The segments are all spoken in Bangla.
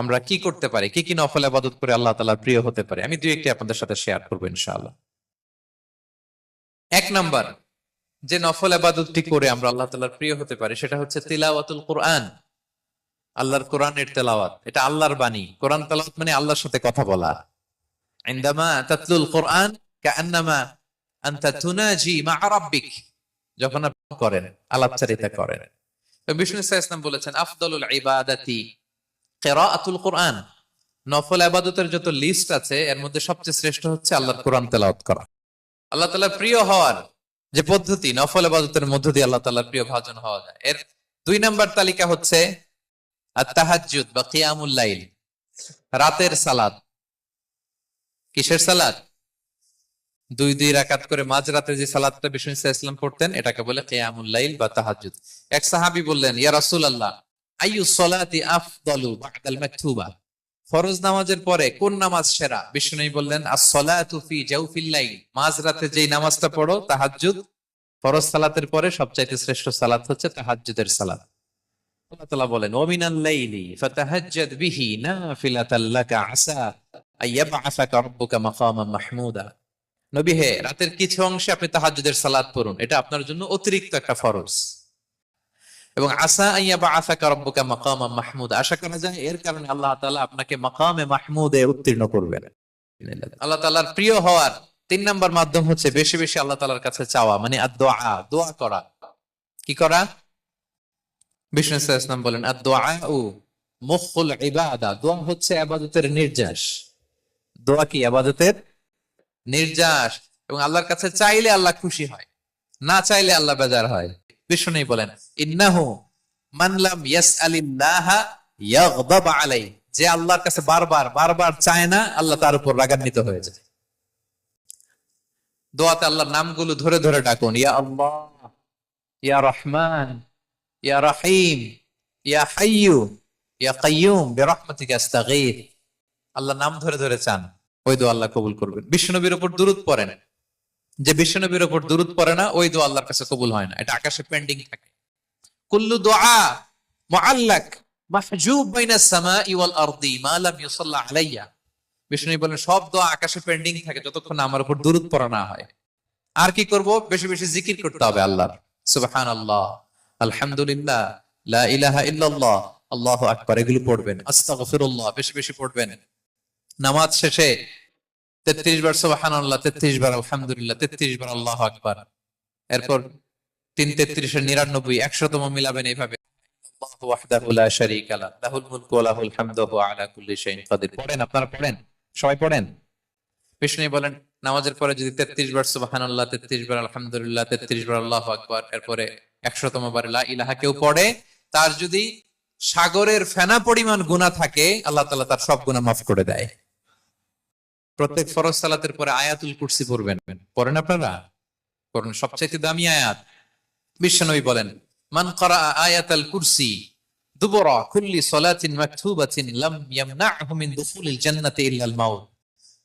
আমরা কি করতে পারি? কি কি নফল আবাদত করে আল্লাহ তালার প্রিয় হতে পারে? আমি দুই একটি আপনাদের সাথে শেয়ার করব ইনশাআল্লাহ। এক নাম্বার, যে নফল আবাদতটি করে আমরা আল্লাহ তালার প্রিয় হতে পারি, সেটা হচ্ছে তিলাওয়াতুল কোরআন। আল্লাহর কোরআনের তেলাওয়াত, এটা আল্লাহর বাণী। কোরআন তেলাওয়াত মানে আল্লাহর সাথে কথা বলা। ইনদামা তাতলুল কোরআন কাআন্নামা আনতা তুনাজি মা রাব্বিক। যখন আপনি করেন, আলাপচারিতা করেন। বিষ্ণু ইসলাম বলেছেন, আফদলুল ইবাদাতি কেরাআতুল কোরআন, নফল আবাদতের যত লিস্ট আছে, এর মধ্যে সবচেয়ে শ্রেষ্ঠ হচ্ছে আল্লাহর কোরআন করা। আল্লাহ তাআলার প্রিয় হওয়ার যে পদ্ধতি, নফল আবাদতের মধ্য দিয়ে আল্লাহ তাআলার প্রিয় ভাজন হওয়া যায়। এর দুই তালিকা হচ্ছে বা কিয়ামুল লাইল, রাতের সালাত কিসের সালাত দুই দুই রাকাত করে মাঝ রাতে যে সালাতটা বিষ্ণু ইসলাম পড়তেন, এটাকে বলে কিয়ামুল লাইল বা তাহাজ্জুদ। এক সাহাবী বললেন, ইয়া রাসূলুল্লাহ ফরজ নামাজের পরে কোন নামাজ সেরা? বিষ্ণু বললেন যেই নামাজটা পড়ো ফরজ সালাতের পরে সবচাইতে শ্রেষ্ঠ সালাত হচ্ছে সালাত। রাতের কিছু অংশে আপনি তাহাজ্জুদের সালাত পড়ুন। এটা আপনার জন্য অতিরিক্ত একটা ফরজ। এবং আসা আইয়া বা আসাকা রব্বুকা মাকামা মাহমুদ। আশা করা যায় এর কারণে আল্লাহ তাআলা আপনাকে মাকামে মাহমুদে উত্তীর্ণ করবেন। আল্লাহ তাআলার প্রিয় হওয়ার তিন নাম্বার মাধ্যম হচ্ছে বেশি বেশি আল্লাহ তাআলার কাছে চাওয়া মানে দোয়া দোয়া করা। কি করা? বিষ্ণু ইসলাম বলেন আর দোয়া ও মুখুল ইবাদা। দোয়া হচ্ছে আবাদতের নির্যাস। দোয়া কি? আবাদতের নির্যাস। এবং আল্লাহর কাছে চাইলে আল্লাহ খুশি হয়, না চাইলে আল্লাহ বেজার হয়। বিষ্ণু বলেন, ইন্নাহু মানলাম ইয়াসআলিল্লাহা ইয়াগদাব আলাই যে আল্লাহর কাছে বারবার বারবার চায় না, আল্লাহ তার উপর রাগান্বিত হয়ে যায়। দোয়াতে আল্লাহর নামগুলো ধরে ধরে ডাকুন, ইয়া আল্লাহ, ইয়া রহমান, ইয়া রহিম, ইয়া হাইয়ু, ইয়া কাইয়ুম, বিরহমাতিকা আস্তাগীথ আল্লাহ নাম ধরে ধরে চান, ওই দোয়া আল্লাহ কবুল করবেন। বিষ্ণুনবীর উপর দুরুদ পড়েন যে বিষ্ণুনবীর উপর দুরুদ পড়ে না, ওই দোয়া আল্লাহর কাছে কবুল হয় না। এটা আকাশে পেন্ডিং থাকে। কুল্লু দোয়া মুআল্লাক মাহজুব বাইনাস সামাই ওয়াল আরদি মা লাম ইউসাল্লা আলাইয়া। বিষ্ণু বলেন, সব দোয়া আকাশে পেন্ডিং থাকে, যতক্ষণ আমার উপর দুরুদ পড়া না হয়। আর কি করব? বেশি বেশি জিকির করতে হবে আল্লাহর। সুবহানাল্লাহ। আলহামদুলিল্লাহ। লা ইলাহা ইল্লাল্লাহ। আল্লাহু আকবার। এগুলো পড়বেন। আস্তাগফিরুল্লাহ। বেশি বেশি পড়বেন। নামাজ শেষে তেত্রিশ বার সুবহানাল্লাহ, তেত্রিশ বার আলহামদুলিল্লাহ, তেত্রিশ বার আল্লাহ আকবার। এরপর তিন তেত্রিশের নিরানব্বই, একশোতম মিলাবেন এইভাবে, আল্লাহু আল্লাহু তার যদি সাগরের ফেনা পরিমাণ গুনাহ থাকে, আল্লাহ তাআলা তার সব গুনাহ মাফ করে দেয়। প্রত্যেক ফরজ সালাতের পরে আয়াতুল কুরসি পড়বেন। পড়েন আপনারা? পড়েন। সবচাইতে দামি আয়াত। বিশ্বনবী বলেন, মান করা আয়াতাল কুরসি দুবরা কুল্লি সলাতিন মাকতুবাতিন লাম ইয়ামনাহু মিন দুখুলিল জান্নাতি ইল্লাল মাউত।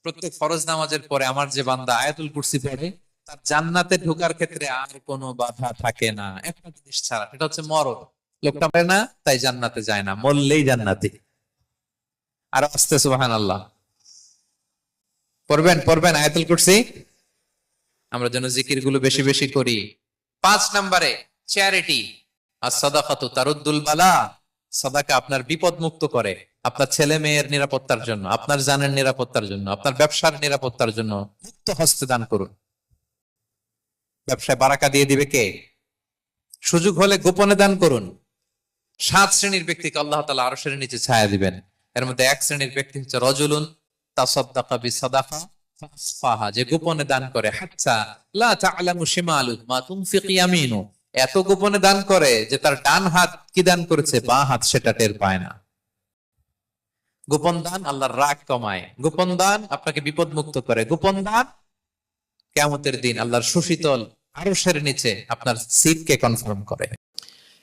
প্রত্যেক ফরজ নামাজের পরে আমার যে বান্দা আয়াতুল কুরসি পড়ে, তার জান্নাতে ঢোকার ক্ষেত্রে আর কোনো বাধা থাকে না। একটা জিনিস ছাড়া, সেটা হচ্ছে মরণ। লোকটা মরে না, তাই জান্নাতে যায় না, মরলেই জান্নাতি। আর আস্তে সুবহানাল্লাহ। পড়বেন পড়বেন আয়াতুল কুরসি। আমরা যেন জিকিরগুলো বেশি বেশি করি। পাঁচ নম্বরে চ্যারিটি আর সাদাকাতু তারুদ্দুল বালা সাদাকা আপনার বিপদ মুক্ত করে আপনার ছেলে মেয়ের নিরাপত্তার জন্য আপনার জানের নিরাপত্তার জন্য আপনার ব্যবসার নিরাপত্তার জন্য মুক্ত হস্তে দান করুন। ব্যবসায় বারাকা দিয়ে দিবে কে? সুযোগ হলে গোপনে দান করুন। সাত শ্রেণির ব্যক্তিকে আল্লাহ তালা আরও শ্রেণির নিচে ছায়া দিবেন। এর মধ্যে এক শ্রেণির ব্যক্তি হচ্ছে রজুলুন যে গোপনে দান করে। এত গোপনে দান করে যে তার ডান হাত কি দান করেছে? বা হাত সেটা টের পায় না। গোপন দান আল্লাহর রাগ কমায়। গোপন দান আপনাকে বিপদ মুক্ত করে। গোপন দান কেমতের দিন আল্লাহর সুশীতল আরশের নিচে আপনার সিটকে কনফার্ম করে।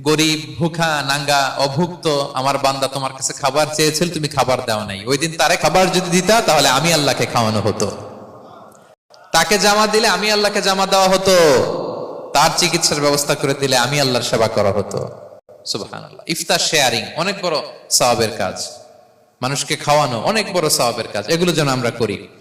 গরিব, ভুখা, নাঙ্গা, অভুক্ত, আমার বান্দা তোমার কাছে খাবার চেয়েছিল, তুমি খাবার দাও নাই। ওই দিন তারে খাবার যদি দিতা, তাহলে আমি আল্লাহকে খাওয়ানো হতো। তাকে জামা দিলে আমি আল্লাহকে জামা দেওয়া হতো। তার চিকিৎসার ব্যবস্থা করে দিলে আমি আল্লাহর সেবা করা হতো। ইফতার শেয়ারিং, অনেক বড় সওয়াবের কাজ। মানুষকে খাওয়ানো, অনেক বড় সওয়াবের কাজ। এগুলো যেন আমরা করি।